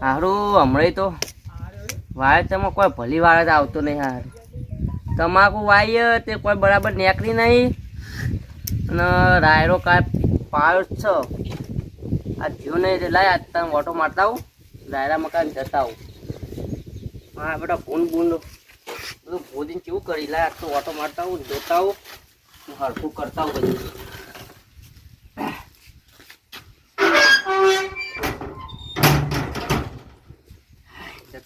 હારું હમણાં તો વાવેતરમાં કોઈ ભલી જ આવતો નહીં હાર તમાકુ વાય તે કોઈ બરાબર નીકળી નહીં. અને રાયરો કાંઈ પાયો જ છે. આ જીવ નહીં લાય, આજ તમે ઓટો મારતા આવું. રાયરા મકાન જતા આવું. હા બેટા ભૂન ભૂન બધું ભોજીને કેવું કરી લાય, આજ તો ઓટો મારતા આવું જોતા હું હરખું કરતા આવું બધું જતા વાજે રાયરો તો પહેલા તો દઈ એલા ટોટારજી હા ઓકાજી શું આડ્યા આ રાયરો જોવા આવ્યો તો કાલ પોણી વાળી તું તે કહું કેટલું બાકી છે જોતા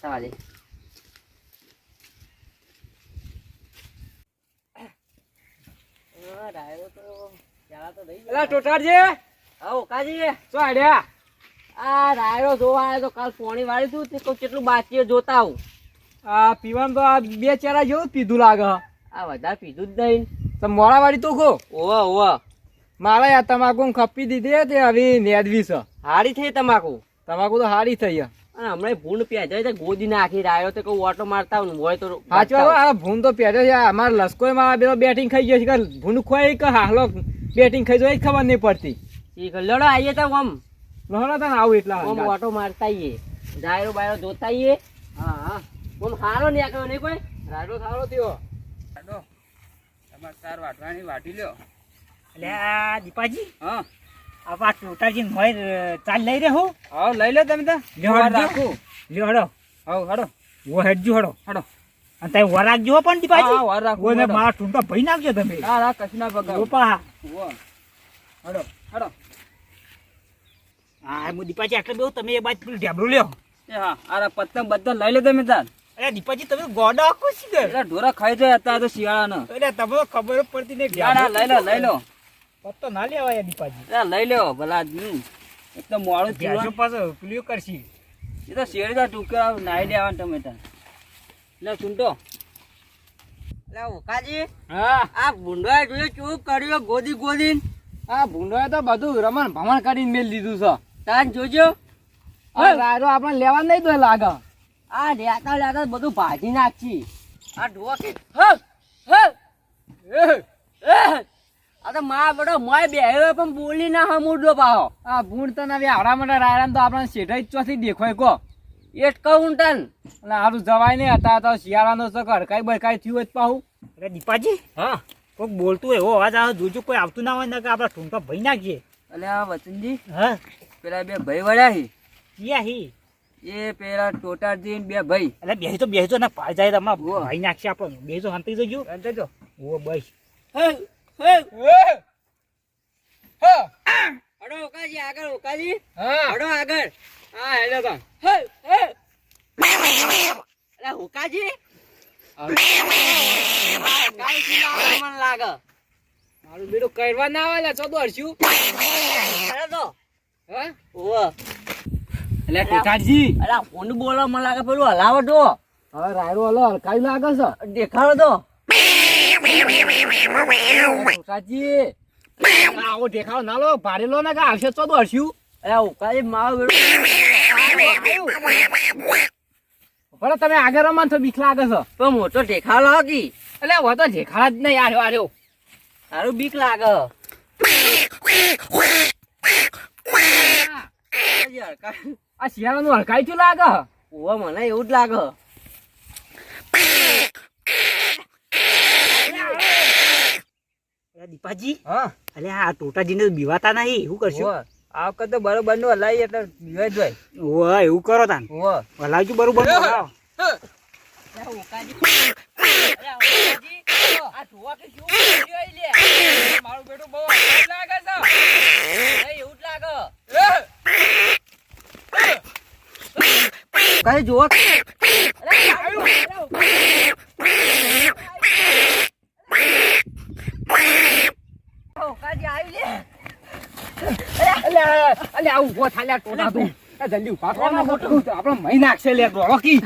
આવું. આ પીવાનું તો આ બે ચેરા જેવું પીધું લાગે. આ વધારે પીધું જ નહીં. તો મોડા વાળી તો ખો. ઓવા ઓવા. મારે આ તમાકુ ખપી દીધી તે હવે નેદવી છે. હારી થઈ તમાકુ. તમાકુ તો હારી થઈ. અને હમણાં ભૂંડ પ્યાજાય છે ગોદી નાખી રાયરો તો કહું ઓટો મારતા હોય તો સાચું આ તો પહેર્યો છે અમારે લશ્કોએ માં પેલો બેટિંગ ખાઈ ગયો છે કે ભૂન ખોઈ કે હાલો બેટિંગ ખાઈ જાય એ ખબર નહીં પડતી. લડો આવીએ તો આમ. લડો તને આવું એટલા આમ ઓટો મારતા આવીએ ડાયરો બાયરો જોતા આવીએ હા હા. આમ હારો નહીં આખ્યો નહીં કોઈ? રાડો સારો થયો. તમારે ચાર વાટવાની વાટી લ્યો. એટલે દીપાજી. હા. આપા ટોટાજી મોય ચાલ લઈ રે હું. હા લઈ લો તમે તો. લ્યો વાર રાખું. લ્યો હડો. હા હડો. વો હેડજો હડો. હડો. અને તઈ વાર રાખજો હો પણ દીપાજી હા વાર રાખું ઓને માર મારા ભઈ નાખજો તમે. હા ના કશું ના બગાડો ઓપા. હડો હડો. હા હું દીપાજી આટલે બેઉ તમે એ બાજુ પેલું ઢેબરું લ્યો. એ હા આ પતંગ બધા લઈ લો તમે તાર. અરે દીપાજી તમે ગોડા આખો સીધે એટલે ઢોરા ખાઈ જાય અત્યારે તો શિયાળાનો. એટલે તમે ખબર પડતી નહીં લઈ લો લઈ લો. પત્તો ના લેવાય દીપાજી લઈ લો ભલા. એક તો મોડું થયું પાછો પેલું કરશી? એ તો શેરી તો ટૂંકા નાઈ દેવાનું તમે તાર એટલે ચૂંટો એટલે ઓકાજી. હા. આ ભૂંડોએ જોયું કેવું કર્યો ગોદી ગોદી આ ભૂંડોએ તો બધું રમણ ભમણ કરીને મેલ દીધું છે. તાન જોજો. અરે રાયરો આપણે લેવા નહીં દો લાગે. આ લેતા લેતા બધું ભાજી નાખી. આ હ હ હે. આ મા બડો મોય બેહ્યો પણ બોલી ના હમુડો પાહો. આ ભૂણ તને હવે આવડા મોટા રાયરાને તો આપણે શેઠાઈ ચોથી દેખાય કો એટ કહું તન. અને હારું જવાય નહીં હતા તો શિયાળાનો તો કડકાઈ બડકાઈ થયું હોય તો પાહું. અરે દીપાજી હા. કોઈક બોલતું હોય એવો અવાજ આવે જોજો કોઈ આવતું ના હોય ને કે આપણે ટૂંકા ભઈ નાખીએ. એટલે આ વચનજી હા. પેલા બે ભાઈ વળ્યા હી. ક્યાં હી? એ પેલા ટોટાજી બે ભાઈ. એટલે બેસી તો બેસી તો ના પાડ જાય તમારે. ભાઈ નાખશે આપણને. બેસી તો શાંતિ જજો જજો ઓ બસ. હા. હડો ઓકાજી આગળ ઓકાજી હા. હડો આગળ. હા હેલો તો. અરે ઓકાજી મને લાગે. મારું બેટું કરવા ના આવે ચોદો હરશું અરે તો. હા? ઓવા એટલે ટોટાજી અરે ફોન બોલો મને લાગે પેલું હલાવટો હવે રાયરો હલો હલકાઈ લાગે છે. દેખાડો તો. ટોટાજી આવો દેખાડો ના લો ભારે લો ને આવશે હરશું અરે ઉકાળી મારો બેટો ભલે તમે આગળ રમો ને તો બીક લાગે છે પણ મોટો દેખાડો કી એટલે હવે તો દેખાડા જ નહીં આર્યો આર્યો સારું બીક લાગે આ શિયાળાનું હળકાઈ થયું લાગે ઓવા મને એવું જ લાગે અરે દીપાજી. હા. અલે આ ટોટાજીને બીવાતા નહીં શું કરશું. આ વખત તો બરોબરનું હલાવી એટલે બીવાય જ હોય. ઓ એવું કરો તાન. ઓ હલાવજો બરોબરનું અરે ઉકાજી અરે ઉકાજી આ ધોવા કે શું કર્યું ઈ લે? મારું બેટું બહુ લાગે છે. એવું જ લાગે. કઈ જોવા અરે આવ્યું. અરે ઉકાજી. ઉકાજી આવી લે આવું અલે આ ઊભો થા લે ટોટા તું એ જલ્દી ઊભા આપણે મહી નાખશે લે રોકી